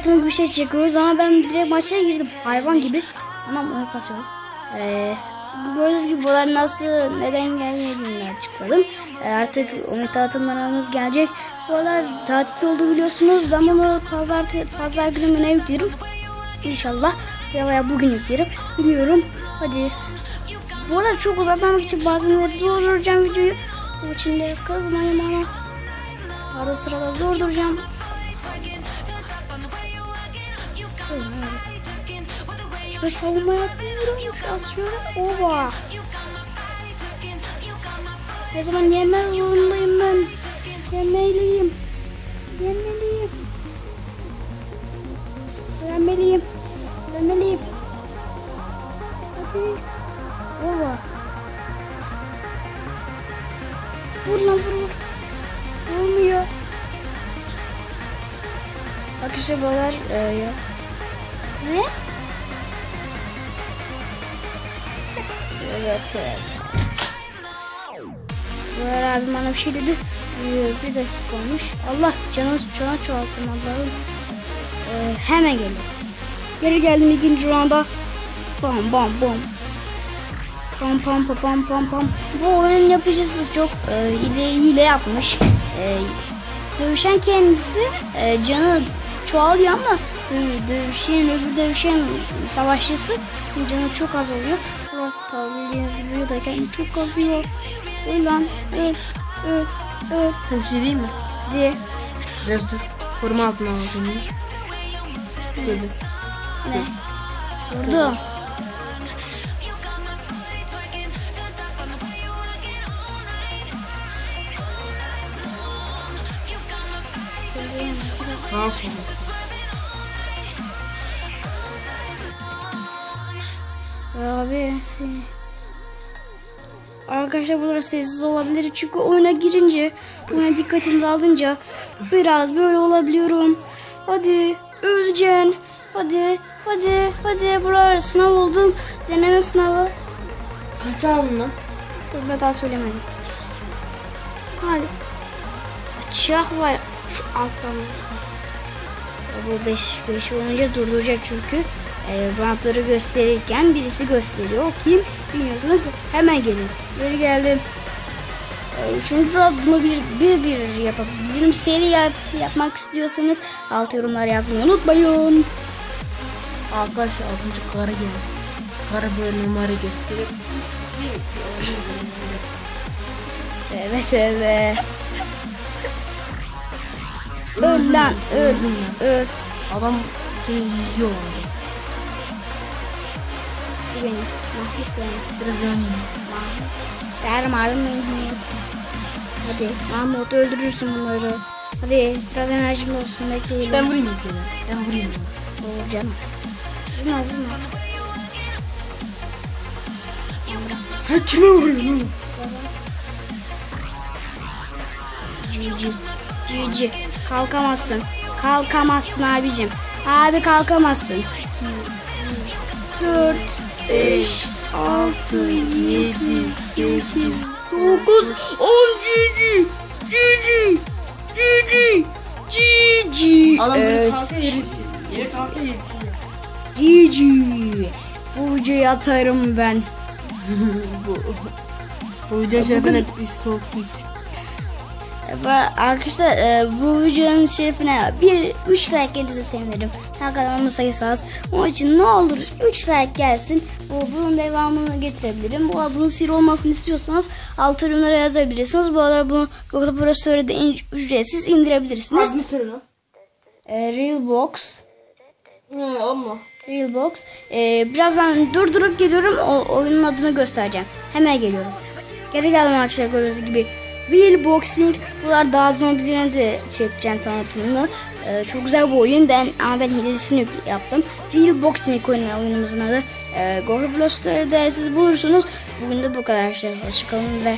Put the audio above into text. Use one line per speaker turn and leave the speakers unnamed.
tanıtımı gibi bir şey çekiyoruz ama ben direkt maça girdim. Hayvan gibi. Anam oyun kasıyor. Ee, gördüğünüz gibi bunlar nasıl neden gelmediğini açıkladım. Ee, artık oyun tanıtımlarımız gelecek. Buralar tatil oldu biliyorsunuz. Ben bunu pazar pazar günü mü ne yüklerim. İnşallah ya veya bugün yüklerim. Bilmiyorum. Hadi. Bu arada çok uzatmamak için bazen hep durduracağım videoyu. Bu için de kızmayın bana. Arada sırada durduracağım. Şöyle savunma yapıyorum. Şu şöyle. Oba. Ne zaman yeme zorundayım ben. Yemeliyim. Yemeliyim. Yemeliyim. Yemeliyim. Hadi. Oba. Vur lan vur. Vurmuyor. Arkadaşlar buralar e. Ne? Evet evet. Buralar abi bana bir şey dedi. Bir dakika olmuş. Allah canını çona çoğalttım Allah'ım. Ee, hemen geldim. Geri geldim ikinci rounda. Bam bam bam. Pam pam pam pam pam pam. Bu oyunun yapıcısı çok e, hile, hile yapmış. E, dövüşen kendisi e, canı çoğalıyor ama dövüşen öbür dövüşen savaşçısı canı çok az oluyor. Hatta bildiğiniz gibi videodayken çok kazıyor. Öl lan öl öl öl
Sen bir şey diyeyim mi?
diye.
Biraz dur. Koruma altına al kendini. Dedi.
Ne? Vurdum. Söyleyeyim biraz. Abi sen- Arkadaşlar burada sessiz olabilir çünkü oyuna girince oyuna dikkatimi dağılınca biraz böyle olabiliyorum. Hadi öleceksin. Hadi hadi hadi buralar sınav oldum. Deneme sınavı.
Kaç aldın lan?
Ben daha söylemedim. Hadi. Açık var. Şu alttan olursa. Bu 5 5 olunca durduracak çünkü. E, roundları gösterirken birisi gösteriyor. O kim bilmiyorsunuz. Hemen gelin. Geri geldim. E, üçüncü round bunu bir, bir, bir yapabilirim. Seri yap, yapmak istiyorsanız alt yorumlar yazmayı unutmayın.
Arkadaşlar az önce karı geldi. Karı böyle numara gösterip
Evet evet. öl lan öl. Öl.
Adam seni yiyor orada.
Şu benim. Mahmut benim.
Biraz ben yiyeyim.
Ver Mahmut. Hadi Mahmut öldürürsün bunları. Hadi biraz enerjim olsun bekleyelim.
Ben vurayım ilk kere. Ben vurayım.
Olur canım. Vurma vurma.
Sen kime vuruyorsun?
Cici. Cici. Kalkamazsın. Kalkamazsın abicim. Abi kalkamazsın. 4, 5, 6, 7, 8, 9, 10 cici. Cici. Cici. Cici.
Adam
Evet.
kalka yerisin. Yere kalka.
Cici. Burcu'ya atarım ben.
Bu. Bu video şerefine hep bir.
Bu- Arkadaşlar e, bu videonun şerefine bir 3 like gelirse sevinirim. Ta kanalımın sayısı az. Onun için ne olur 3 like gelsin. Bu bunun devamını getirebilirim. Bu bunun sihir olmasını istiyorsanız alt yorumlara yazabilirsiniz. Bu arada bunu Google Play Store'da in- ücretsiz indirebilirsiniz.
Adını söyle lan.
E, Realbox.
Hı olma.
Realbox. E, birazdan durdurup geliyorum. O, oyunun adını göstereceğim. Hemen geliyorum. Geri geldim arkadaşlar gördüğünüz gibi. Real Boxing. Bunlar daha birine de çekeceğim tanıtımını. E, çok güzel bir oyun. Ben ama ben hilesini yük- yaptım. Real Boxing oyunu, oyunumuzun adı. E, Google Play siz bulursunuz. Bugün de bu kadar arkadaşlar. Hoşçakalın ve...